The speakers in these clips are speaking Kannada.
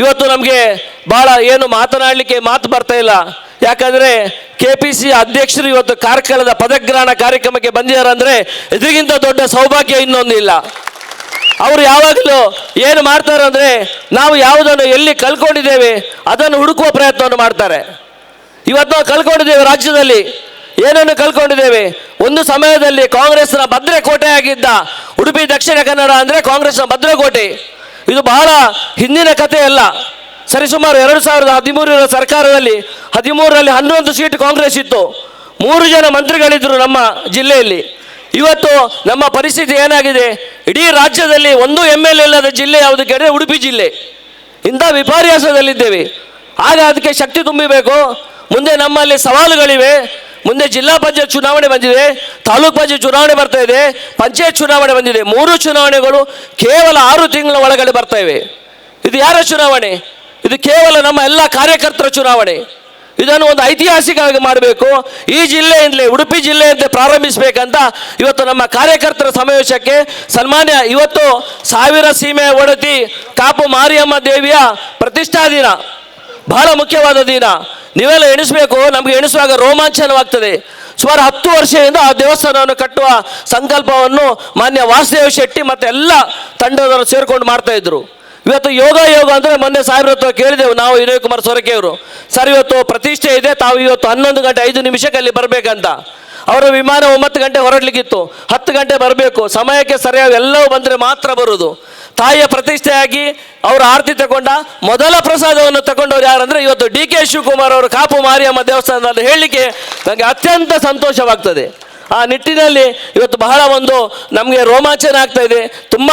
ಇವತ್ತು ನಮಗೆ ಭಾಳ ಏನು ಮಾತನಾಡಲಿಕ್ಕೆ ಮಾತು ಬರ್ತಾ ಇಲ್ಲ. ಯಾಕಂದ್ರೆ ಕೆ ಪಿ ಸಿ ಅಧ್ಯಕ್ಷರು ಇವತ್ತು ಕಾರ್ಕಳದ ಪದಗ್ರಹಣ ಕಾರ್ಯಕ್ರಮಕ್ಕೆ ಬಂದಿದ್ದಾರೆ ಅಂದ್ರೆ ಇದಕ್ಕಿಂತ ದೊಡ್ಡ ಸೌಭಾಗ್ಯ ಇನ್ನೊಂದಿಲ್ಲ. ಅವರು ಯಾವಾಗಲೂ ಏನು ಮಾಡ್ತಾರೆ ಅಂದ್ರೆ ನಾವು ಯಾವುದನ್ನು ಎಲ್ಲಿ ಕಲ್ಕೊಂಡಿದ್ದೇವೆ ಅದನ್ನು ಹುಡುಕುವ ಪ್ರಯತ್ನವನ್ನು ಮಾಡ್ತಾರೆ. ಇವತ್ತು ನಾವು ಕಲ್ಕೊಂಡಿದ್ದೇವೆ ರಾಜ್ಯದಲ್ಲಿ ಏನನ್ನು ಕಲ್ಕೊಂಡಿದ್ದೇವೆ ಒಂದು ಸಮಯದಲ್ಲಿ ಕಾಂಗ್ರೆಸ್ನ ಭದ್ರಕೋಟೆ ಆಗಿದ್ದ ಉಡುಪಿ ದಕ್ಷಿಣ ಕನ್ನಡ ಅಂದರೆ ಕಾಂಗ್ರೆಸ್ನ ಭದ್ರಕೋಟೆ. ಇದು ಬಹಳ ಹಿಂದಿನ ಕಥೆ ಅಲ್ಲ ಸರಿಸುಮಾರು ಎರಡು ಸಾವಿರದ ಹದಿಮೂರರ ಸರ್ಕಾರದಲ್ಲಿ ಹದಿಮೂರರಲ್ಲಿ ಹನ್ನೊಂದು ಸೀಟ್ ಕಾಂಗ್ರೆಸ್ ಇತ್ತು. ಮೂರು ಜನ ಮಂತ್ರಿಗಳಿದ್ದರು ನಮ್ಮ ಜಿಲ್ಲೆಯಲ್ಲಿ. ಇವತ್ತು ನಮ್ಮ ಪರಿಸ್ಥಿತಿ ಏನಾಗಿದೆ? ಇಡೀ ರಾಜ್ಯದಲ್ಲಿ ಒಂದು ಎಂ ಎಲ್ ಇಲ್ಲದ ಜಿಲ್ಲೆ ಯಾವುದು ಕೇಳಿದ್ರೆ ಉಡುಪಿ ಜಿಲ್ಲೆ. ಇಂಥ ವಿಪರ್ಯಾಸದಲ್ಲಿದ್ದೇವೆ. ಆಗ ಅದಕ್ಕೆ ಶಕ್ತಿ ತುಂಬಿಬೇಕು. ಮುಂದೆ ನಮ್ಮಲ್ಲಿ ಸವಾಲುಗಳಿವೆ. ಮುಂದೆ ಜಿಲ್ಲಾ ಪಂಚಾಯತ್ ಚುನಾವಣೆ ಬಂದಿದೆ, ತಾಲೂಕು ಪಂಚಾಯತ್ ಚುನಾವಣೆ ಬರ್ತಾ ಇದೆ, ಪಂಚಾಯತ್ ಚುನಾವಣೆ ಬಂದಿದೆ, ಮೂರು ಚುನಾವಣೆಗಳು ಕೇವಲ ಆರು ತಿಂಗಳ ಒಳಗಡೆ ಬರ್ತಾ ಇವೆ. ಇದು ಯಾರ ಚುನಾವಣೆ? ಇದು ಕೇವಲ ನಮ್ಮ ಎಲ್ಲ ಕಾರ್ಯಕರ್ತರ ಚುನಾವಣೆ. ಇದನ್ನು ಒಂದು ಐತಿಹಾಸಿಕವಾಗಿ ಮಾಡಬೇಕು. ಈ ಜಿಲ್ಲೆಯಿಂದಲೇ, ಉಡುಪಿ ಜಿಲ್ಲೆಯಿಂದ ಪ್ರಾರಂಭಿಸಬೇಕಂತ ಇವತ್ತು ನಮ್ಮ ಕಾರ್ಯಕರ್ತರ ಸಮಾವೇಶಕ್ಕೆ ಸನ್ಮಾನ್ಯ ಇವತ್ತು ಸಾವಿರ ಸೀಮೆ ಒಡತಿ ಕಾಪು ಮಾರಿಯಮ್ಮ ದೇವಿಯ ಪ್ರತಿಷ್ಠಾ ದಿನ. ಬಹಳ ಮುಖ್ಯವಾದ ದಿನ. ನೀವೆಲ್ಲ ಎಣಿಸಬೇಕು, ನಮಗೆ ಎಣಿಸುವಾಗ ರೋಮಾಂಚನವಾಗ್ತದೆ. ಸುಮಾರು ಹತ್ತು ವರ್ಷದಿಂದ ಆ ದೇವಸ್ಥಾನವನ್ನು ಕಟ್ಟುವ ಸಂಕಲ್ಪವನ್ನು ಮಾನ್ಯ ವಾಸುದೇವ ಶೆಟ್ಟಿ ಮತ್ತೆ ಎಲ್ಲ ತಂಡದವರು ಸೇರ್ಕೊಂಡು ಮಾಡ್ತಾ ಇದ್ರು. ಇವತ್ತು ಯೋಗ ಯೋಗ ಅಂದರೆ ಮೊನ್ನೆ ಹತ್ರ ಕೇಳಿದೆವು, ನಾವು ವಿನಯ್ ಕುಮಾರ್ ಸೊರಕೆ ಅವರು ಸರ್, ಇವತ್ತು ಪ್ರತಿಷ್ಠೆ ಇದೆ, ತಾವು ಇವತ್ತು ಹನ್ನೊಂದು ಗಂಟೆ ಐದು ನಿಮಿಷಕ್ಕೆ ಅಲ್ಲಿ ಬರಬೇಕಂತ. ಅವರ ವಿಮಾನ ಒಂಬತ್ತು ಗಂಟೆ ಹೊರಡ್ಲಿಕ್ಕಿತ್ತು. ಹತ್ತು ಗಂಟೆ ಬರಬೇಕು, ಸಮಯಕ್ಕೆ ಸರಿಯಾಗಿ ಎಲ್ಲವೂ ಬಂದರೆ ಮಾತ್ರ ಬರುವುದು. ತಾಯಿಯ ಪ್ರತಿಷ್ಠೆಯಾಗಿ ಅವರು ಆರತಿ ತಗೊಂಡ ಮೊದಲ ಪ್ರಸಾದವನ್ನು ತಗೊಂಡವ್ರು ಯಾರಂದ್ರೆ ಇವತ್ತು ಡಿ ಕೆ ಶಿವಕುಮಾರ್ ಅವರು ಕಾಪು ಮಾರಿಯಮ್ಮ ದೇವಸ್ಥಾನದಲ್ಲಿ ಹೇಳಲಿಕ್ಕೆ ನನಗೆ ಅತ್ಯಂತ ಸಂತೋಷವಾಗ್ತದೆ. ಆ ನಿಟ್ಟಿನಲ್ಲಿ ಇವತ್ತು ಬಹಳ ಒಂದು ನಮಗೆ ರೋಮಾಂಚನ ಆಗ್ತಾ ಇದೆ. ತುಂಬ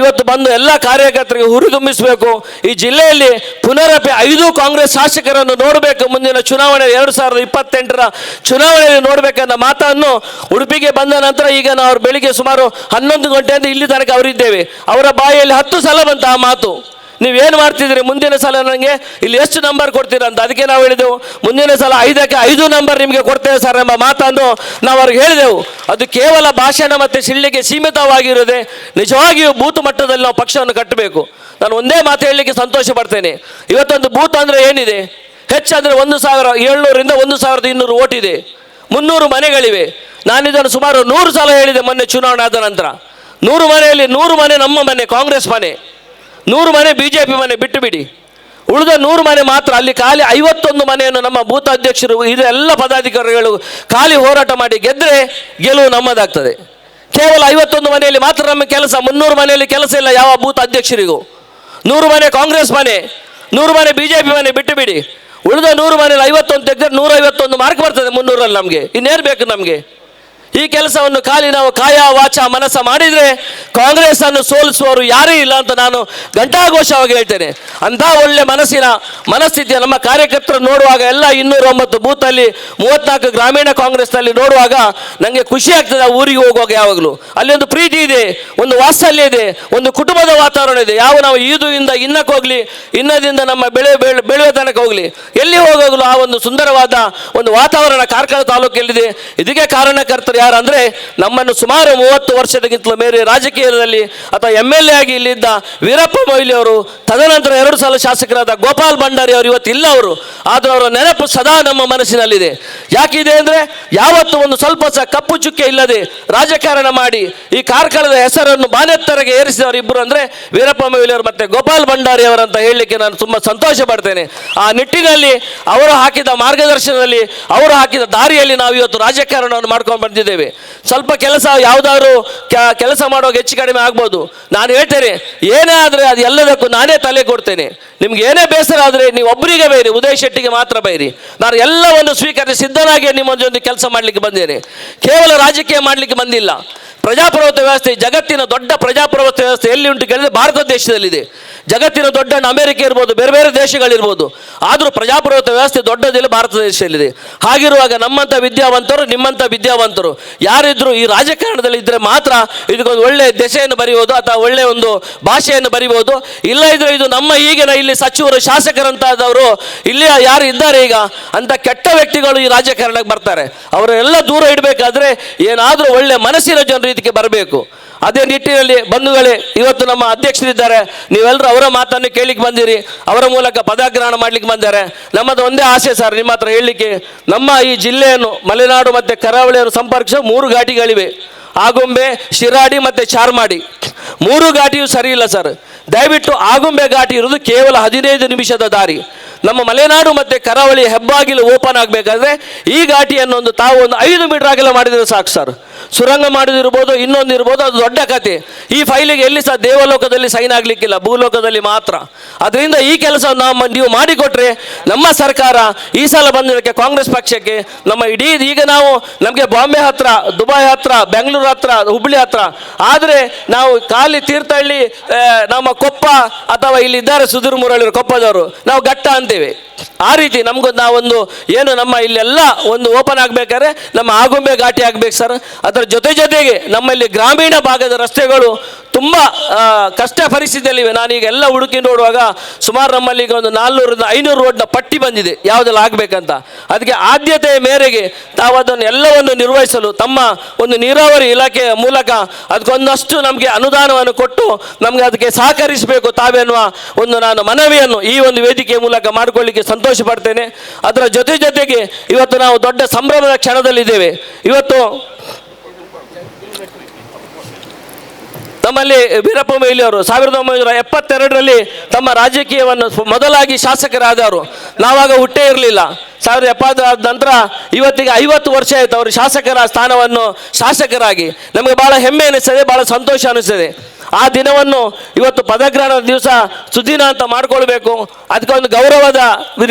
ಇವತ್ತು ಬಂದು ಎಲ್ಲ ಕಾರ್ಯಕರ್ತರಿಗೆ ಹುರಿದುಂಬಿಸಬೇಕು. ಈ ಜಿಲ್ಲೆಯಲ್ಲಿ ಪುನರಪಿ ಐದು ಕಾಂಗ್ರೆಸ್ ಶಾಸಕರನ್ನು ನೋಡಬೇಕು ಮುಂದಿನ ಚುನಾವಣೆ ಎರಡು ಸಾವಿರದ ಇಪ್ಪತ್ತೆಂಟರ ಚುನಾವಣೆಯಲ್ಲಿ ನೋಡಬೇಕನ್ನ ಮಾತನ್ನು ಉಡುಪಿಗೆ ಬಂದ ನಂತರ ಈಗ ನಾವು ಬೆಳಿಗ್ಗೆ ಸುಮಾರು ಹನ್ನೊಂದು ಗಂಟೆಯಿಂದ ಇಲ್ಲಿ ತನಕ ಅವರಿದ್ದೇವೆ. ಅವರ ಬಾಯಲ್ಲಿ ಹತ್ತು ಸಲ ಬಂತ ಆ ಮಾತು. ನೀವೇನು ಮಾಡ್ತಿದ್ರಿ? ಮುಂದಿನ ಸಲ ನನಗೆ ಇಲ್ಲಿ ಎಷ್ಟು ನಂಬರ್ ಕೊಡ್ತೀರಾ ಅಂತ ಅದಕ್ಕೆ ನಾವು ಹೇಳಿದೆವು. ಮುಂದಿನ ಸಲ ಐದಕ್ಕೆ ಐದು ನಂಬರ್ ನಿಮಗೆ ಕೊಡ್ತೇವೆ ಸರ್ ಎಂಬ ಮಾತನ್ನು ನಾವು ಅವ್ರಿಗೆ ಹೇಳಿದೆವು. ಅದು ಕೇವಲ ಭಾಷಣ ಮತ್ತು ಶಿಳ್ಳಿಗೆ ಸೀಮಿತವಾಗಿರೋದೆ ನಿಜವಾಗಿಯೂ ಬೂತ್ ಮಟ್ಟದಲ್ಲಿ ನಾವು ಪಕ್ಷವನ್ನು ಕಟ್ಟಬೇಕು. ನಾನು ಒಂದೇ ಮಾತು ಹೇಳಲಿಕ್ಕೆ ಸಂತೋಷ ಪಡ್ತೇನೆ. ಇವತ್ತೊಂದು ಬೂತ್ ಅಂದರೆ ಏನಿದೆ? ಹೆಚ್ಚಂದರೆ ಒಂದು ಸಾವಿರ ಏಳ್ನೂರಿಂದ ಒಂದು ಸಾವಿರದ ಇನ್ನೂರು ಓಟ್ ಇದೆ. ಮುನ್ನೂರು ಮನೆಗಳಿವೆ. ನಾನಿದನ್ನು ಸುಮಾರು ನೂರು ಸಲ ಹೇಳಿದೆ ಮೊನ್ನೆ ಚುನಾವಣೆ ಆದ ನಂತರ. ನೂರು ಮನೆಯಲ್ಲಿ ನೂರು ಮನೆ ನಮ್ಮ ಮನೆ, ಕಾಂಗ್ರೆಸ್ ಮನೆ. ನೂರು ಮನೆ ಬಿ ಜೆ ಪಿ ಮನೆ ಬಿಟ್ಟು ಬಿಡಿ. ಉಳಿದ ನೂರು ಮನೆ ಮಾತ್ರ ಅಲ್ಲಿ ಖಾಲಿ ಐವತ್ತೊಂದು ಮನೆಯನ್ನು ನಮ್ಮ ಭೂತ ಅಧ್ಯಕ್ಷರು ಇದೆಲ್ಲ ಪದಾಧಿಕಾರಿಗಳು ಖಾಲಿ ಹೋರಾಟ ಮಾಡಿ ಗೆದ್ದರೆ ಗೆಲುವು ನಮ್ಮದಾಗ್ತದೆ. ಕೇವಲ ಐವತ್ತೊಂದು ಮನೆಯಲ್ಲಿ ಮಾತ್ರ ನಮ್ಮ ಕೆಲಸ, ಮುನ್ನೂರು ಮನೆಯಲ್ಲಿ ಕೆಲಸ ಇಲ್ಲ ಯಾವ ಬೂತ್ ಅಧ್ಯಕ್ಷರಿಗೂ. ನೂರು ಮನೆ ಕಾಂಗ್ರೆಸ್ ಮನೆ, ನೂರು ಮನೆ ಬಿ ಜೆ ಪಿ ಮನೆ ಬಿಟ್ಟು ಬಿಡಿ. ಉಳಿದ ನೂರು ಮನೆಯಲ್ಲಿ ಐವತ್ತೊಂದು ತೆಗೆದ್ರೆ ನೂರ ಐವತ್ತೊಂದು ಮಾರ್ಕ್ ಬರ್ತದೆ ಮುನ್ನೂರಲ್ಲಿ ನಮಗೆ. ಇನ್ನೇನು ಬೇಕು ನಮಗೆ? ಈ ಕೆಲಸವನ್ನು ಖಾಲಿ ನಾವು ಕಾಯ ವಾಚ ಮನಸ್ಸ ಮಾಡಿದರೆ ಕಾಂಗ್ರೆಸ್ ಅನ್ನು ಸೋಲಿಸುವವರು ಯಾರೂ ಇಲ್ಲ ಅಂತ ನಾನು ಘಂಟಾಘೋಷವಾಗಿ ಹೇಳ್ತೇನೆ. ಅಂಥ ಒಳ್ಳೆ ಮನಸ್ಸಿನ ಮನಸ್ಥಿತಿಯ ನಮ್ಮ ಕಾರ್ಯಕರ್ತರು ನೋಡುವಾಗ ಎಲ್ಲ ಇನ್ನೂರ ಒಂಬತ್ತು ಬೂತಲ್ಲಿ ಮೂವತ್ನಾಲ್ಕು ಗ್ರಾಮೀಣ ಕಾಂಗ್ರೆಸ್ನಲ್ಲಿ ನೋಡುವಾಗ ನನಗೆ ಖುಷಿ ಆಗ್ತದೆ ಆ ಊರಿಗೆ ಹೋಗುವಾಗ ಯಾವಾಗಲೂ. ಅಲ್ಲಿ ಒಂದು ಪ್ರೀತಿ ಇದೆ, ಒಂದು ವಾತ್ಸಲ್ಯ ಇದೆ, ಒಂದು ಕುಟುಂಬದ ವಾತಾವರಣ ಇದೆ. ಯಾವ ನಾವು ಈದುಯಿಂದ ಇನ್ನಕ್ಕೆ ಹೋಗಲಿ ಇನ್ನದಿಂದ ನಮ್ಮ ಬೆಳೆ ಬೆಳೆ, ಬೆಳೆಯುವ ತನಕ ಹೋಗಲಿ. ಎಲ್ಲಿ ಹೋಗಾಗಲೂ ಆ ಒಂದು ಸುಂದರವಾದ ಒಂದು ವಾತಾವರಣ ಕಾರ್ಕಳ ತಾಲೂಕಲ್ಲಿದೆ ಇದಕ್ಕೆ ಕಾರಣಕರ್ತರು ಯಾರು ಅಂದರೆ ನಮ್ಮನ್ನು ಸುಮಾರು ಮೂವತ್ತು ವರ್ಷದಕ್ಕಿಂತಲೂ ಮೇರೆ ರಾಜಕೀಯದಲ್ಲಿ ಅಥವಾ ಎಂ ಎಲ್ ಎ ಆಗಿ ಇಲ್ಲಿದ್ದ ವೀರಪ್ಪ ಮೊಯ್ಲಿ ಅವರು, ತದನಂತರ ಎರಡು ಸಲ ಶಾಸಕರಾದ ಗೋಪಾಲ್ ಭಂಡಾರಿ ಅವರು ಇವತ್ತು ಇಲ್ಲ ಅವರು. ಆದರೂ ಅವರ ನೆನಪು ಸದಾ ನಮ್ಮ ಮನಸ್ಸಿನಲ್ಲಿದೆ. ಯಾಕಿದೆ ಅಂದರೆ ಯಾವತ್ತು ಒಂದು ಸ್ವಲ್ಪ ಸಹ ಕಪ್ಪು ಚುಕ್ಕೆ ಇಲ್ಲದೆ ರಾಜಕಾರಣ ಮಾಡಿ ಈ ಕಾರ್ಕಳದ ಹೆಸರನ್ನು ಬಾನೆತ್ತರಗೆ ಏರಿಸಿದವರು ಇಬ್ಬರು ಅಂದರೆ ವೀರಪ್ಪ ಮೊಯ್ಲಿ ಅವರು ಮತ್ತೆ ಗೋಪಾಲ್ ಭಂಡಾರಿ ಅವರಂತ ಹೇಳಲಿಕ್ಕೆ ನಾನು ತುಂಬ ಸಂತೋಷ ಪಡ್ತೇನೆ. ಆ ನಿಟ್ಟಿನಲ್ಲಿ ಅವರು ಹಾಕಿದ ಮಾರ್ಗದರ್ಶನದಲ್ಲಿ, ಅವರು ಹಾಕಿದ ದಾರಿಯಲ್ಲಿ ನಾವು ಇವತ್ತು ರಾಜಕಾರಣವನ್ನು ಮಾಡ್ಕೊಂಡು ಬಂದಿದ್ದೇವೆ. ಸ್ವಲ್ಪ ಕೆಲಸ ಯಾವುದಾದ್ರು ಕೆಲಸ ಮಾಡುವಾಗ ಹೆಚ್ಚು ಕಡಿಮೆ ಆಗ್ಬೋದು. ನಾನು ಹೇಳ್ತೇನೆ, ಏನೇ ಆದರೆ ಅದು ಎಲ್ಲದಕ್ಕೂ ನಾನೇ ತಲೆ ಕೊಡ್ತೇನೆ. ನಿಮ್ಗೆ ಏನೇ ಬೇಸರ ಆದರೆ ನೀವು ಒಬ್ಬರಿಗೆ ಬೈರಿ ಉದಯ್ ಶೆಟ್ಟಿಗೆ ಮಾತ್ರ ಬೈರಿ ನಾನು ಎಲ್ಲವನ್ನು ಸ್ವೀಕರಿಸಿ ಸಿದ್ಧನಾಗಿ ನಿಮ್ಮೊಂದೊಂದು ಕೆಲಸ ಮಾಡಲಿಕ್ಕೆ ಬಂದೇನೆ. ಕೇವಲ ರಾಜಕೀಯ ಮಾಡಲಿಕ್ಕೆ ಬಂದಿಲ್ಲ. ಪ್ರಜಾಪ್ರಭುತ್ವ ವ್ಯವಸ್ಥೆ ಜಗತ್ತಿನ ದೊಡ್ಡ ಪ್ರಜಾಪ್ರಭುತ್ವ ವ್ಯವಸ್ಥೆ ಎಲ್ಲಿ ಉಂಟು ಕೇಳಿದ್ರೆ ಭಾರತ ದೇಶದಲ್ಲಿದೆ. ಜಗತ್ತಿನ ದೊಡ್ಡ ಅಮೆರಿಕ ಇರ್ಬೋದು, ಬೇರೆ ಬೇರೆ ದೇಶಗಳಿರ್ಬೋದು. ಆದರೂ ಪ್ರಜಾಪ್ರಭುತ್ವ ವ್ಯವಸ್ಥೆ ದೊಡ್ಡದಿಲ್ಲ ಭಾರತ ದೇಶದಲ್ಲಿದೆ. ಹಾಗಿರುವಾಗ ನಮ್ಮಂಥ ವಿದ್ಯಾವಂತರು ನಿಮ್ಮಂಥ ವಿದ್ಯಾವಂತರು, ಯಾರಿದ್ರು ಈ ರಾಜಕಾರಣದಲ್ಲಿ ಇದ್ದರೆ ಮಾತ್ರ ಇದಕ್ಕೊಂದು ಒಳ್ಳೆ ದೆಸೆಯನ್ನು ಬರೆಯುವುದು ಅಥವಾ ಒಳ್ಳೆ ಒಂದು ಭಾಷೆಯನ್ನು ಬರಿಬೋದು. ಇಲ್ಲ ಇದ್ರೆ ಇದು ನಮ್ಮ ಈಗಿನ ಇಲ್ಲಿ ಸಚಿವರು, ಶಾಸಕರಂತಾದವರು ಇಲ್ಲಿ ಯಾರು ಇದ್ದಾರೆ ಈಗ? ಅಂತ ಕೆಟ್ಟ ವ್ಯಕ್ತಿಗಳು ಈ ರಾಜಕಾರಣಕ್ಕೆ ಬರ್ತಾರೆ. ಅವರೆಲ್ಲ ದೂರ ಇಡಬೇಕಾದ್ರೆ ಏನಾದರೂ ಒಳ್ಳೆ ಮನಸ್ಸಿನ ಜನರು ಇದಕ್ಕೆ ಬರಬೇಕು. ಅದೇ ನಿಟ್ಟಿನಲ್ಲಿ ಬಂಧುಗಳೇ, ಇವತ್ತು ನಮ್ಮ ಅಧ್ಯಕ್ಷರಿದ್ದಾರೆ. ನೀವೆಲ್ಲರೂ ಅವರ ಮಾತನ್ನು ಕೇಳಿಕ್ಕೆ ಬಂದಿರಿ. ಅವರ ಮೂಲಕ ಪದಗ್ರಹಣ ಮಾಡ್ಲಿಕ್ಕೆ ಬಂದಿದ್ದಾರೆ. ನಮ್ಮದು ಒಂದೇ ಆಸೆ ಸರ್, ನಿಮ್ಮ ಹತ್ರ ಹೇಳಲಿಕ್ಕೆ. ನಮ್ಮ ಈ ಜಿಲ್ಲೆಯನ್ನು, ಮಲೆನಾಡು ಮತ್ತು ಕರಾವಳಿಯನ್ನು ಸಂಪರ್ಕಿಸುವ ಮೂರು ಘಾಟಿಗಳಿವೆ. ಆಗುಂಬೆ, ಶಿರಾಡಿ ಮತ್ತು ಚಾರ್ಮಾಡಿ. ಮೂರು ಘಾಟಿಯು ಸರಿ ಇಲ್ಲ ಸರ್ ದಯವಿಟ್ಟು ಆಗುಂಬೆ ಘಾಟಿ ಇರೋದು ಕೇವಲ ಹದಿನೈದು ನಿಮಿಷದ ದಾರಿ. ನಮ್ಮ ಮಲೆನಾಡು ಮತ್ತು ಕರಾವಳಿ ಹೆಬ್ಬಾಗಿಲು ಓಪನ್ ಆಗಬೇಕಾದ್ರೆ ಈ ಘಾಟಿಯನ್ನು ಒಂದು ತಾವು ಒಂದು ಐದು ಮೀಟರ್ ಆಗಿಲ್ಲ ಮಾಡಿದರೆ ಸಾಕು ಸರ್ ಸುರಂಗ ಮಾಡಿದಿರ್ಬೋದು ಇನ್ನೊಂದು ಇರ್ಬೋದು, ಅದು ದೊಡ್ಡ ಕತೆ. ಈ ಫೈಲಿಗೆ ಎಲ್ಲಿ ಸಹ ದೇವಲೋಕದಲ್ಲಿ ಸೈನ್ ಆಗಲಿಕ್ಕಿಲ್ಲ, ಭೂಲೋಕದಲ್ಲಿ ಮಾತ್ರ. ಅದರಿಂದ ಈ ಕೆಲಸ ನಾವು ನೀವು ಮಾಡಿಕೊಟ್ರೆ ನಮ್ಮ ಸರ್ಕಾರ ಈ ಸಲ ಬಂದಿದ್ದಕ್ಕೆ ಕಾಂಗ್ರೆಸ್ ಪಕ್ಷಕ್ಕೆ ನಮ್ಮ ಇಡೀ, ಈಗ ನಾವು ನಮಗೆ ಬಾಂಬೆ ಹತ್ರ ದುಬೈ ಹತ್ರ, ಬೆಂಗಳೂರು ಹತ್ರ, ಹುಬ್ಳಿ ಹತ್ರ. ಆದರೆ ನಾವು ಖಾಲಿ ತೀರ್ಥಹಳ್ಳಿ ನಮ್ಮ ಕೊಪ್ಪ ಅಥವಾ ಇಲ್ಲಿ ಇದ್ದಾರೆ ಸುಧೀರ್ ಮುರಳಿಯವರು ಕೊಪ್ಪದವರು, ನಾವು ಘಟ್ಟ ಅಂತೇವೆ. ಆ ರೀತಿ ನಮಗೂ ನಾವೊಂದು ಏನು ನಮ್ಮ ಇಲ್ಲೆಲ್ಲ ಒಂದು ಓಪನ್ ಆಗಬೇಕಾದ್ರೆ ನಮ್ಮ ಆಗುಂಬೆ ಘಾಟಿ ಆಗ್ಬೇಕು ಸರ್. ಅದರ ಜೊತೆ ಜೊತೆಗೆ ನಮ್ಮಲ್ಲಿ ಗ್ರಾಮೀಣ ಭಾಗದ ರಸ್ತೆಗಳು ತುಂಬ ಕಷ್ಟ ಪರಿಸ್ಥಿತಿಯಲ್ಲಿವೆ. ನಾನೀಗ ಎಲ್ಲ ಹುಡುಕಿ ನೋಡುವಾಗ ಸುಮಾರು ನಮ್ಮಲ್ಲಿ ಈಗ ಒಂದು ನಾಲ್ನೂರಿಂದ ಐನೂರು ರೋಡ್ನ ಪಟ್ಟಿ ಬಂದಿದೆ. ಯಾವುದೆಲ್ಲ ಆಗಬೇಕಂತ. ಅದಕ್ಕೆ ಆದ್ಯತೆಯ ಮೇರೆಗೆ ತಾವು ಅದನ್ನು ಎಲ್ಲವನ್ನು ನಿರ್ವಹಿಸಲು ತಮ್ಮ ಒಂದು ನೀರಾವರಿ ಇಲಾಖೆಯ ಮೂಲಕ ಅದಕ್ಕೊಂದಷ್ಟು ನಮಗೆ ಅನುದಾನವನ್ನು ಕೊಟ್ಟು ನಮಗೆ ಅದಕ್ಕೆ ಸಹಕರಿಸಬೇಕು ತಾವೆನ್ನುವ ಒಂದು ನಾನು ಮನವಿಯನ್ನು ಈ ಒಂದು ವೇದಿಕೆಯ ಮೂಲಕ ಮಾಡಿಕೊಳ್ಳಿಕ್ಕೆ ಸಂತೋಷ ಪಡ್ತೇನೆ. ಅದರ ಜೊತೆ ಜೊತೆಗೆ ಇವತ್ತು ನಾವು ದೊಡ್ಡ ಸಂಭ್ರಮದ ಕ್ಷಣದಲ್ಲಿದ್ದೇವೆ. ಇವತ್ತು ನಮ್ಮಲ್ಲಿ ವೀರಪ್ಪ ಮೊಯ್ಲಿ ಅವರು, ಸಾವಿರದ ಒಂಬೈನೂರ ಎಪ್ಪತ್ತೆರಡರಲ್ಲಿ ತಮ್ಮ ರಾಜಕೀಯವನ್ನು ಮೊದಲಾಗಿ ಶಾಸಕರಾದವರು. ನಾವಾಗ ಹುಟ್ಟೇ ಇರಲಿಲ್ಲ. ಸಾವಿರದ ಎಪ್ಪತ್ತರ ನಂತರ ಇವತ್ತಿಗೆ ಐವತ್ತು ವರ್ಷ ಆಯಿತು ಅವರು ಶಾಸಕರ ಸ್ಥಾನವನ್ನು ಶಾಸಕರಾಗಿ. ನಮಗೆ ಭಾಳ ಹೆಮ್ಮೆ ಅನಿಸ್ತದೆ ಭಾಳ ಸಂತೋಷ ಅನಿಸ್ತದೆ. ಆ ದಿನವನ್ನು ಇವತ್ತು ಪದಗ್ರಹಣ ದಿವಸ ಸುದಿನ ಅಂತ ಮಾಡಿಕೊಳ್ಬೇಕು. ಅದಕ್ಕೆ ಒಂದು ಗೌರವದ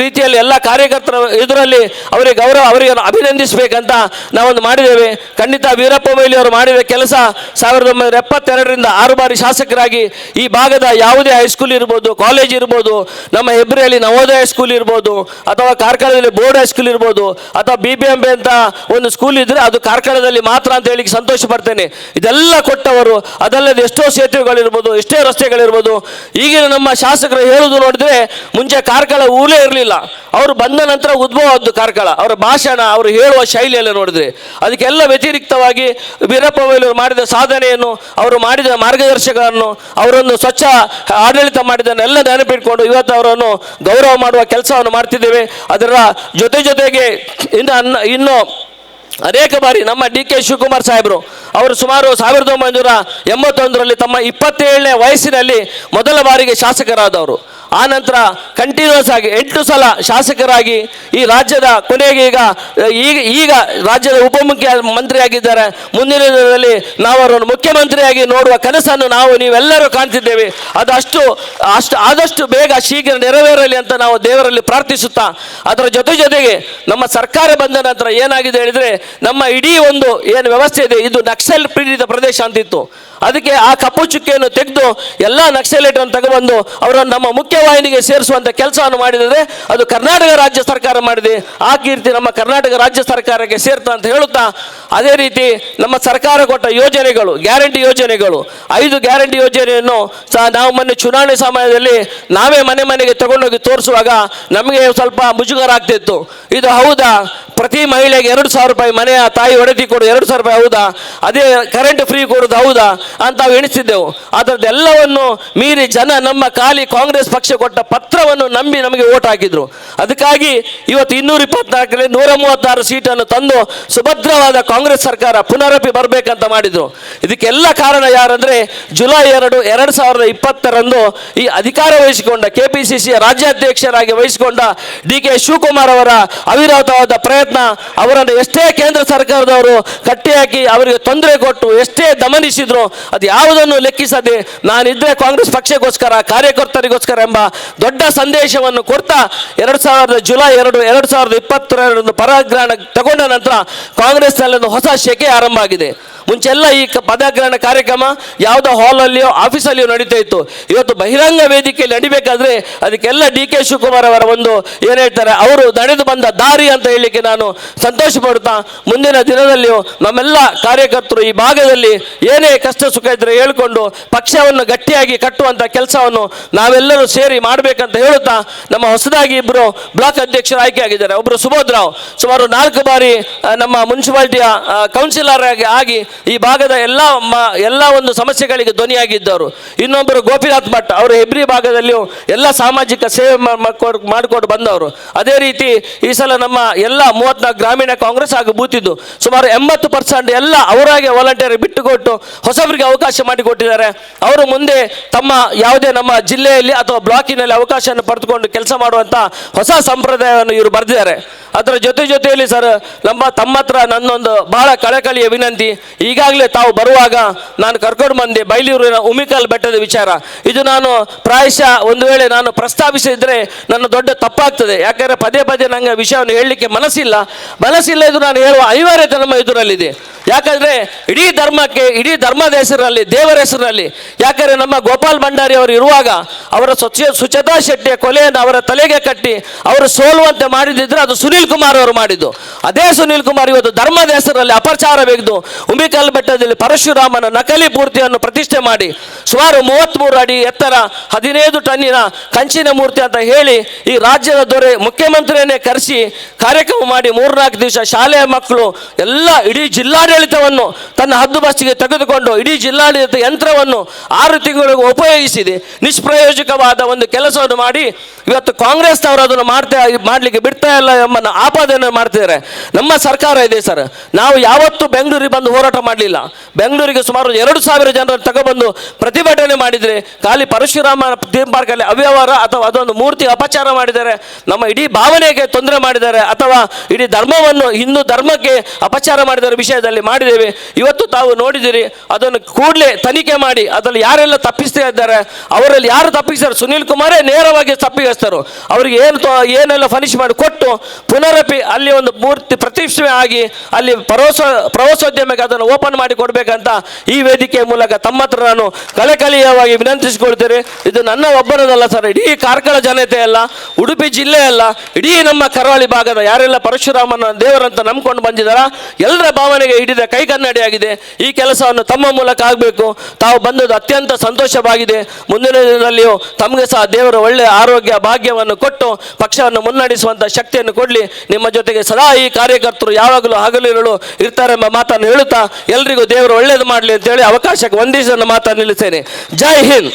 ರೀತಿಯಲ್ಲಿ ಎಲ್ಲ ಕಾರ್ಯಕರ್ತರ ಇದರಲ್ಲಿ ಅವರಿಗೆ ಗೌರವ ಅವರಿಗೆ ಅಭಿನಂದಿಸಬೇಕಂತ ನಾವೊಂದು ಮಾಡಿದ್ದೇವೆ. ಖಂಡಿತ ವೀರಪ್ಪ ಮೊಯ್ಲಿ ಅವರು ಮಾಡಿದ ಕೆಲಸ ಸಾವಿರದ ಒಂಬೈನೂರ ಎಪ್ಪತ್ತೆರಡರಿಂದ ಆರು ಬಾರಿ ಶಾಸಕರಾಗಿ ಈ ಭಾಗದ ಯಾವುದೇ ಹೈಸ್ಕೂಲ್ ಇರ್ಬೋದು ಕಾಲೇಜ್ ಇರ್ಬೋದು, ನಮ್ಮ ಹೆಬ್ರಿಯಲ್ಲಿ ನವೋದಯ ಸ್ಕೂಲ್ ಇರ್ಬೋದು, ಅಥವಾ ಕಾರ್ಕಳದಲ್ಲಿ ಬೋರ್ಡ್ ಹೈಸ್ಕೂಲ್ ಇರ್ಬೋದು, ಅಥವಾ ಬಿ ಬಿ ಎಂ ಬಿ ಅಂತ ಒಂದು ಸ್ಕೂಲ್ ಇದ್ರೆ ಅದು ಕಾರ್ಕಳದಲ್ಲಿ ಮಾತ್ರ ಅಂತ ಹೇಳಿ ಸಂತೋಷ ಪಡ್ತೇನೆ ಇದೆಲ್ಲ ಕೊಟ್ಟವರು, ಅದಲ್ಲದೆ ಎಷ್ಟೋ ಸೇತುವೆಗಳಿರ್ಬೋದು ಎಷ್ಟೇ ರಸ್ತೆಗಳಿರ್ಬೋದು, ಈಗಿನ ನಮ್ಮ ಶಾಸಕರು ಹೇಳುವುದು ನೋಡಿದ್ರೆ ಮುಂಚೆ ಕಾರ್ಕಳ ಊರೇ ಇರಲಿಲ್ಲ. ಅವರು ಬಂದ ನಂತರ ಉದ್ಭವ ಆದ್ದು ಕಾರ್ಕಳ. ಅವರ ಭಾಷಣ, ಅವರು ಹೇಳುವ ಶೈಲಿಯೆಲ್ಲ ನೋಡಿದ್ರೆ. ಅದಕ್ಕೆಲ್ಲ ವ್ಯತಿರಿಕ್ತವಾಗಿ ವೀರಪ್ಪ ಮಾಡಿದ ಸಾಧನೆಯನ್ನು, ಅವರು ಮಾಡಿದ ಮಾರ್ಗದರ್ಶಕರನ್ನು, ಅವರನ್ನು ಸ್ವಚ್ಛ ಆಡಳಿತ ಮಾಡಿದ್ದನ್ನೆಲ್ಲ ನೆನಪಿಟ್ಕೊಂಡು ಇವತ್ತು ಅವರನ್ನು ಗೌರವ ಮಾಡುವ ಕೆಲಸವನ್ನು ಮಾಡ್ತಿದ್ದೇವೆ. ಅದರ ಜೊತೆ ಜೊತೆಗೆ ಇನ್ನು ಇನ್ನು ಅನೇಕ ಬಾರಿ ನಮ್ಮ ಡಿ ಕೆ ಶಿವಕುಮಾರ್ ಸಾಹೇಬರು ಅವರು ಸುಮಾರು ಸಾವಿರದ ಒಂಬೈನೂರ ಎಂಬತ್ತೊಂದರಲ್ಲಿ ತಮ್ಮ ಇಪ್ಪತ್ತೇಳನೇ ವಯಸ್ಸಿನಲ್ಲಿ ಮೊದಲ ಬಾರಿಗೆ ಶಾಸಕರಾದವರು. ಆ ನಂತರ ಕಂಟಿನ್ಯೂಸ್ ಆಗಿ ಎಂಟು ಸಲ ಶಾಸಕರಾಗಿ ಈ ರಾಜ್ಯದ ಕೊನೆಗೆ ಈಗ ಈಗ ಈಗ ರಾಜ್ಯದ ಉಪಮುಖ್ಯ ಮಂತ್ರಿಯಾಗಿದ್ದಾರೆ. ಮುಂದಿನ ದಿನದಲ್ಲಿ ನಾವು ಅವರನ್ನು ಮುಖ್ಯಮಂತ್ರಿಯಾಗಿ ನೋಡುವ ಕನಸನ್ನು ನಾವು ನೀವೆಲ್ಲರೂ ಕಾಣ್ತಿದ್ದೇವೆ. ಅದಷ್ಟು, ಅಷ್ಟು, ಆದಷ್ಟು ಬೇಗ ಶೀಘ್ರ ನೆರವೇರಲಿ ಅಂತ ನಾವು ದೇವರಲ್ಲಿ ಪ್ರಾರ್ಥಿಸುತ್ತಾ, ಅದರ ಜೊತೆ ಜೊತೆಗೆ ನಮ್ಮ ಸರ್ಕಾರ ಬಂದ ನಂತರ ಏನಾಗಿದೆ ಹೇಳಿದರೆ ನಮ್ಮ ಇಡೀ ಒಂದು ಏನು ವ್ಯವಸ್ಥೆ ಇದೆ, ಇದು ನಕ್ಸಲ್ ಪೀಡಿತ ಪ್ರದೇಶ ಅಂತಿತ್ತು. ಅದಕ್ಕೆ ಆ ಕಪ್ಪು ಚುಕ್ಕೆಯನ್ನು ತೆಗೆದು ಎಲ್ಲ ನಕ್ಸಲೇಟನ್ನು ತಗೊಬಂದು ಅವರನ್ನು ನಮ್ಮ ಮುಖ್ಯವಾಹಿನಿಗೆ ಸೇರಿಸುವಂಥ ಕೆಲಸವನ್ನು ಮಾಡಿದರೆ ಅದು ಕರ್ನಾಟಕ ರಾಜ್ಯ ಸರ್ಕಾರ ಮಾಡಿದೆ. ಆ ಕೀರ್ತಿ ನಮ್ಮ ಕರ್ನಾಟಕ ರಾಜ್ಯ ಸರ್ಕಾರಕ್ಕೆ ಸೇರ್ತಾ ಅಂತ ಹೇಳುತ್ತಾ, ಅದೇ ರೀತಿ ನಮ್ಮ ಸರ್ಕಾರ ಕೊಟ್ಟ ಯೋಜನೆಗಳು, ಗ್ಯಾರಂಟಿ ಯೋಜನೆಗಳು, ಐದು ಗ್ಯಾರಂಟಿ ಯೋಜನೆಯನ್ನು ಸಹ ನಾವು ಮೊನ್ನೆ ಚುನಾವಣೆ ಸಮಯದಲ್ಲಿ ನಾವೇ ಮನೆ ಮನೆಗೆ ತಗೊಂಡೋಗಿ ತೋರಿಸುವಾಗ ನಮಗೆ ಸ್ವಲ್ಪ ಮುಜುಗರ ಆಗ್ತಿತ್ತು ಇದು ಹೌದಾ? ಪ್ರತಿ ಮಹಿಳೆಗೆ ಎರಡು ಸಾವಿರ ರೂಪಾಯಿ ಮನೆಯ ತಾಯಿ ಒಡತಿ ಕೊಡು ಎರಡು ಸಾವಿರ ರೂಪಾಯಿ ಹೌದಾ? ಅದೇ ಕರೆಂಟ್ ಫ್ರೀ ಕೊಡೋದು ಹೌದಾ? ಅಂತ ನಾವು ಎಣಿಸಿದ್ದೆವು ಅದರದ್ದೆಲ್ಲವನ್ನು ಮೀರಿ ಜನ ನಮ್ಮ ಖಾಲಿ ಕಾಂಗ್ರೆಸ್ ಪಕ್ಷ ಕೊಟ್ಟ ಪತ್ರವನ್ನು ನಂಬಿ ನಮಗೆ ಓಟ್ ಹಾಕಿದ್ರು. ಅದಕ್ಕಾಗಿ ಇವತ್ತು ಇನ್ನೂರ ಇಪ್ಪತ್ನಾಲ್ಕರಲ್ಲಿ ನೂರ ಮೂವತ್ತಾರು ಸೀಟನ್ನು ತಂದು ಸುಭದ್ರವಾದ ಕಾಂಗ್ರೆಸ್ ಸರ್ಕಾರ ಪುನರಪಿ ಬರಬೇಕಂತ ಮಾಡಿದ್ರು. ಇದಕ್ಕೆಲ್ಲ ಕಾರಣ ಯಾರಂದ್ರೆ ಜುಲೈ ಎರಡು ಎರಡು ಸಾವಿರದ ಇಪ್ಪತ್ತರಂದು ಈ ಅಧಿಕಾರ ವಹಿಸಿಕೊಂಡ ಕೆಪಿಸಿಸಿಯ ರಾಜ್ಯಾಧ್ಯಕ್ಷರಾಗಿ ವಹಿಸಿಕೊಂಡ ಡಿ ಕೆ ಶಿವಕುಮಾರ್ ಅವರ ಅವಿರತವಾದ ಪ್ರಯತ್ನ ಅವರನ್ನು ಎಷ್ಟೇ ಕೇಂದ್ರ ಸರ್ಕಾರದವರು ಕಟ್ಟಿಹಾಕಿ ಅವರಿಗೆ ತೊಂದರೆ ಕೊಟ್ಟು ಎಷ್ಟೇ ದಮನಿಸಿದ್ರು, ಅದು ಯಾವುದನ್ನು ಲೆಕ್ಕಿಸದೆ ನಾನಿದ್ರೆ ಕಾಂಗ್ರೆಸ್ ಪಕ್ಷಕ್ಕೋಸ್ಕರ, ಕಾರ್ಯಕರ್ತರಿಗೋಸ್ಕರ ಎಂಬ ದೊಡ್ಡ ಸಂದೇಶವನ್ನು ಕೊಡ್ತಾ ಎರಡು ಸಾವಿರದ ಜುಲೈ ಎರಡು ಎರಡು ಸಾವಿರದ ಇಪ್ಪತ್ತೆರಡರಂದು ಪದಗ್ರಹಣ ತಗೊಂಡ ನಂತರ ಕಾಂಗ್ರೆಸ್ನಲ್ಲಿ ಒಂದು ಹೊಸ ಶೆಕೆ ಆರಂಭ ಆಗಿದೆ. ಮುಂಚೆಲ್ಲ ಈ ಪದಗ್ರಹಣ ಕಾರ್ಯಕ್ರಮ ಯಾವುದೋ ಹಾಲಲ್ಲಿಯೋ, ಆಫೀಸಲ್ಲಿಯೋ ನಡೀತಾ ಇತ್ತು. ಇವತ್ತು ಬಹಿರಂಗ ವೇದಿಕೆಯಲ್ಲಿ ನಡಿಬೇಕಾದ್ರೆ ಅದಕ್ಕೆಲ್ಲ ಡಿ ಕೆ ಶಿವಕುಮಾರ್ ಅವರ ಒಂದು ಏನು ಹೇಳ್ತಾರೆ, ಅವರು ನಡೆದು ಬಂದ ದಾರಿ ಅಂತ ಹೇಳಲಿಕ್ಕೆ ನಾನು ಸಂತೋಷ ಪಡ್ತಾ ಮುಂದಿನ ದಿನದಲ್ಲಿಯೂ ನಮ್ಮೆಲ್ಲ ಕಾರ್ಯಕರ್ತರು ಈ ಭಾಗದಲ್ಲಿ ಏನೇ ಕಷ್ಟ ಸುಖ ಇದ್ರೆ ಹೇಳ್ಕೊಂಡು ಪಕ್ಷವನ್ನು ಗಟ್ಟಿಯಾಗಿ ಕಟ್ಟುವಂಥ ಕೆಲಸವನ್ನು ನಾವೆಲ್ಲರೂ ಸೇರಿ ಮಾಡಬೇಕಂತ ಹೇಳುತ್ತಾ ನಮ್ಮ ಹೊಸದಾಗಿ ಇಬ್ಬರು ಬ್ಲಾಕ್ ಅಧ್ಯಕ್ಷರು ಆಯ್ಕೆಯಾಗಿದ್ದಾರೆ. ಒಬ್ಬರು ಸುಬೋಧ್ ರಾವ್, ಸುಮಾರು ನಾಲ್ಕು ಬಾರಿ ನಮ್ಮ ಮುನ್ಸಿಪಾಲಿಟಿಯ ಕೌನ್ಸಿಲರ್ ಆಗಿ ಆಗಿ ಈ ಭಾಗದ ಎಲ್ಲ ಎಲ್ಲ ಒಂದು ಸಮಸ್ಯೆಗಳಿಗೆ ಧ್ವನಿಯಾಗಿದ್ದವರು. ಇನ್ನೊಬ್ಬರು ಗೋಪಿನಾಥ್ ಭಟ್, ಅವರು ಹೆಬ್ರಿ ಭಾಗದಲ್ಲಿಯೂ ಎಲ್ಲ ಸಾಮಾಜಿಕ ಸೇವೆ ಮಾಡ್ಕೊಂಡು ಬಂದವರು. ಅದೇ ರೀತಿ ಈ ಸಲ ನಮ್ಮ ಎಲ್ಲ ಮೂವತ್ನಾಲ್ಕು ಗ್ರಾಮೀಣ ಕಾಂಗ್ರೆಸ್ ಹಾಗೂ ಬೂತಿದ್ದು ಸುಮಾರು ಎಂಬತ್ತು ಪರ್ಸೆಂಟ್ ಎಲ್ಲ ಅವರಾಗೆ ವಾಲಂಟಿಯರ್ ಬಿಟ್ಟುಕೊಟ್ಟು ಹೊಸಬರಿಗೆ ಅವಕಾಶ ಮಾಡಿಕೊಟ್ಟಿದ್ದಾರೆ. ಅವರು ಮುಂದೆ ತಮ್ಮ ಯಾವುದೇ ನಮ್ಮ ಜಿಲ್ಲೆಯಲ್ಲಿ ಅಥವಾ ಬ್ಲಾಕಿನಲ್ಲಿ ಅವಕಾಶವನ್ನು ಪಡೆದುಕೊಂಡು ಕೆಲಸ ಮಾಡುವಂಥ ಹೊಸ ಸಂಪ್ರದಾಯವನ್ನು ಇವರು ಬರೆದಿದ್ದಾರೆ. ಅದರ ಜೊತೆ ಜೊತೆಯಲ್ಲಿ ಸರ್ ನಮ್ಮ ತಮ್ಮ ಹತ್ರ ನನ್ನೊಂದು ಬಹಳ ಕಳಕಳಿಯ ವಿನಂತಿ. ಈಗಾಗಲೇ ತಾವು ಬರುವಾಗ ನಾನು ಕರ್ಕೊಂಡು ಬಂದೆ ಬೈಲೂರಿನ ಉಮಿಕಲ್ ಬೆಟ್ಟದ ವಿಚಾರ. ಇದು ನಾನು ಪ್ರಾಯಶಃ ಒಂದು ವೇಳೆ ನಾನು ಪ್ರಸ್ತಾಪಿಸಿದ್ರೆ ನನ್ನ ದೊಡ್ಡ ತಪ್ಪಾಗ್ತದೆ. ಯಾಕಂದ್ರೆ ಪದೇ ಪದೇ ನನಗೆ ವಿಷಯವನ್ನು ಹೇಳಲಿಕ್ಕೆ ಮನಸ್ಸಿಲ್ಲ. ಮನಸ್ಸಿಲ್ಲ ಇದು ನಾನು ಹೇಳುವ ಅನಿವಾರ್ಯತೆ ನಮ್ಮ ಎದುರಲ್ಲಿದೆ. ಯಾಕಂದ್ರೆ ಇಡೀ ಧರ್ಮಕ್ಕೆ, ಇಡೀ ಧರ್ಮದ ಹೆಸರಲ್ಲಿ ದೇವರ ಹೆಸರಲ್ಲಿ ಯಾಕಂದ್ರೆ ನಮ್ಮ ಗೋಪಾಲ್ ಭಂಡಾರಿ ಅವರು ಇರುವಾಗ ಅವರ ಸ್ವಚ್ಛ, ಸುಚೇತಾ ಶೆಟ್ಟಿಯ ಕೊಲೆಯನ್ನು ಅವರ ತಲೆಗೆ ಕಟ್ಟಿ ಅವರು ಸೋಲುವಂತೆ ಮಾಡಿದಿದ್ರೆ ಅದು ಸುನೀಲ್ ಕುಮಾರ್ ಅವರು ಮಾಡಿದ್ದು. ಅದೇ ಸುನೀಲ್ ಕುಮಾರ್ ಇವತ್ತು ಧರ್ಮದ ಹೆಸರಲ್ಲಿ ಅಪಚಾರ ಬೆಗೆದು ಉಮಿಕಲ್ ಬೆಟ್ಟದಲ್ಲಿ ಪರಶುರಾಮನ ನಕಲಿ ಮೂರ್ತಿಯನ್ನು ಪ್ರತಿಷ್ಠೆ ಮಾಡಿ ಸುಮಾರು ಮೂವತ್ತ್ಮೂರು ಅಡಿ ಎತ್ತರ ಹದಿನೈದು ಟನ್ನಿನ ಕಂಚಿನ ಮೂರ್ತಿ ಅಂತ ಹೇಳಿ ಈ ರಾಜ್ಯದ ದೊರೆ ಮುಖ್ಯಮಂತ್ರಿಯನ್ನೇ ಕರೆಸಿ ಕಾರ್ಯಕ್ರಮ ಮಾಡಿ ಮೂರ್ನಾಲ್ಕು ದಿವಸ ಶಾಲೆಯ ಮಕ್ಕಳು ಎಲ್ಲ ಇಡೀ ಜಿಲ್ಲಾಡಳಿತವನ್ನು ತನ್ನ ಹದ್ದುಬಸ್ತಿಗೆ ತೆಗೆದುಕೊಂಡು ಇಡೀ ಜಿಲ್ಲಾಡಳಿತ ಯಂತ್ರವನ್ನು ಆರು ತಿಂಗಳಿಗೆ ಉಪಯೋಗಿಸಿದೆ. ನಿಷ್ಪ್ರಯೋಜಕವಾದ ಒಂದು ಕೆಲಸವನ್ನು ಮಾಡಿ ಇವತ್ತು ಕಾಂಗ್ರೆಸ್ನವರು ಅದನ್ನು ಮಾಡ್ತಾ ಮಾಡಲಿಕ್ಕೆ ಬಿಡ್ತಾ ಇಲ್ಲ ಎಂಬ ಆಪಾದನೆ ಮಾಡ್ತಿದ್ದಾರೆ. ನಮ್ಮ ಸರ್ಕಾರ ಇದೆ ಸರ್. ನಾವು ಯಾವತ್ತೂ ಬೆಂಗಳೂರಿಗೆ ಬಂದು ಹೋರಾಟ ಮಾಡಲಿಲ್ಲ. ಬೆಂಗಳೂರಿಗೆ ಸುಮಾರು ಎರಡು ಸಾವಿರ ಜನರನ್ನು ತಗೊಬಂದು ಪ್ರತಿಭಟನೆ ಮಾಡಿದರೆ, ಖಾಲಿ ಪರಶುರಾಮ ಥೀಮ್ ಪಾರ್ಕಲ್ಲಿ ಅವ್ಯವಹಾರ ಅಥವಾ ಅದೊಂದು ಮೂರ್ತಿ ಅಪಚಾರ ಮಾಡಿದ್ದಾರೆ ನಮ್ಮ ಇಡೀ ಭಾವನೆಗೆ ತೊಂದರೆ ಮಾಡಿದ್ದಾರೆ ಅಥವಾ ಇಡೀ ಧರ್ಮವನ್ನು ಹಿಂದೂ ಧರ್ಮಕ್ಕೆ ಅಪಚಾರ ಮಾಡಿದ ವಿಷಯದಲ್ಲಿ ಮಾಡಿದ್ದೇವೆ. ಇವತ್ತು ತಾವು ನೋಡಿದಿರಿ, ಅದನ್ನು ಕೂಡಲೇ ತನಿಖೆ ಮಾಡಿ, ಅದರಲ್ಲಿ ಯಾರೆಲ್ಲ ತಪ್ಪಿಸ್ತಾ ಇದ್ದಾರೆ, ಅವರಲ್ಲಿ ಯಾರು ತಪ್ಪಿಸ್ತಾರೆ? ಸುನೀಲ್ ಕುಮಾರೇ ನೇರವಾಗಿ ತಪ್ಪಿಸ್ತಾರೆ ಅವರಿಗೆ ಏನು ಏನೆಲ್ಲ ಫನಿಶ್ ಮಾಡಿ ಕೊಟ್ಟು, ಪುನರಪಿ ಅಲ್ಲಿ ಒಂದು ಮೂರ್ತಿ ಪ್ರತಿಷ್ಠೆ ಆಗಿ, ಅಲ್ಲಿ ಪ್ರವಾಸ ಪ್ರವಾಸೋದ್ಯಮಕ್ಕೆ ಅದನ್ನು ಓಪನ್ ಮಾಡಿ ಕೊಡಬೇಕಂತ ಈ ವೇದಿಕೆಯ ಮೂಲಕ ತಮ್ಮ ಹತ್ರ ನಾನು ಕಲೆಕಲೀಯವಾಗಿ ವಿನಂತಿಸಿಕೊಳ್ತೇನೆ. ಇದು ನನ್ನ ಒಬ್ಬರದಲ್ಲ ಸರ್, ಇಡೀ ಕಾರ್ಕಳ ಜನತೆ ಅಲ್ಲ, ಉಡುಪಿ ಜಿಲ್ಲೆ ಅಲ್ಲ, ಇಡೀ ನಮ್ಮ ಕರಾವಳಿ ಭಾಗದ ಯಾರೆಲ್ಲ ಪರಶುರಾಮನ ದೇವರಂತ ನಂಬ್ಕೊಂಡು ಬಂದಿದ್ದಾರ ಎಲ್ಲರ ಭಾವನೆಗೆ ಹಿಡಿದ ಕೈ ಕನ್ನಡಿಯಾಗಿದೆ ಈ ಕೆಲಸವನ್ನು ತಮ್ಮ ಮೂಲಕ ಆಗಬೇಕು. ತಾವು ಬಂದದ್ದು ಅತ್ಯಂತ ಸಂತೋಷವಾಗಿದೆ. ಮುಂದಿನ ದಿನದಲ್ಲಿಯೂ ತಮಗೆ ಸಹ ದೇವರು ಒಳ್ಳೆಯ ಆರೋಗ್ಯ, ಭಾಗ್ಯವನ್ನು ಕೊಟ್ಟು ಪಕ್ಷವನ್ನು ಮುನ್ನಡೆಸುವಂಥ ಶಕ್ತಿಯನ್ನು ಕೊಡಲಿ. ನಿಮ್ಮ ಜೊತೆಗೆ ಸದಾ ಈ ಕಾರ್ಯಕರ್ತರು ಯಾವಾಗಲೂ ಹಗಲಿರುಳು ಇರ್ತಾರೆಂಬ ಮಾತನ್ನು ಹೇಳುತ್ತಾ, ಎಲ್ರಿಗೂ ದೇವರು ಒಳ್ಳೇದು ಮಾಡಲಿ ಅಂತೇಳಿ ಅವಕಾಶಕ್ಕೆ ಒಂದಿಸನ್ನು ಮಾತನ್ನು ನಿಲ್ಲಿಸ್ತೇನೆ. ಜೈ ಹಿಂದ್!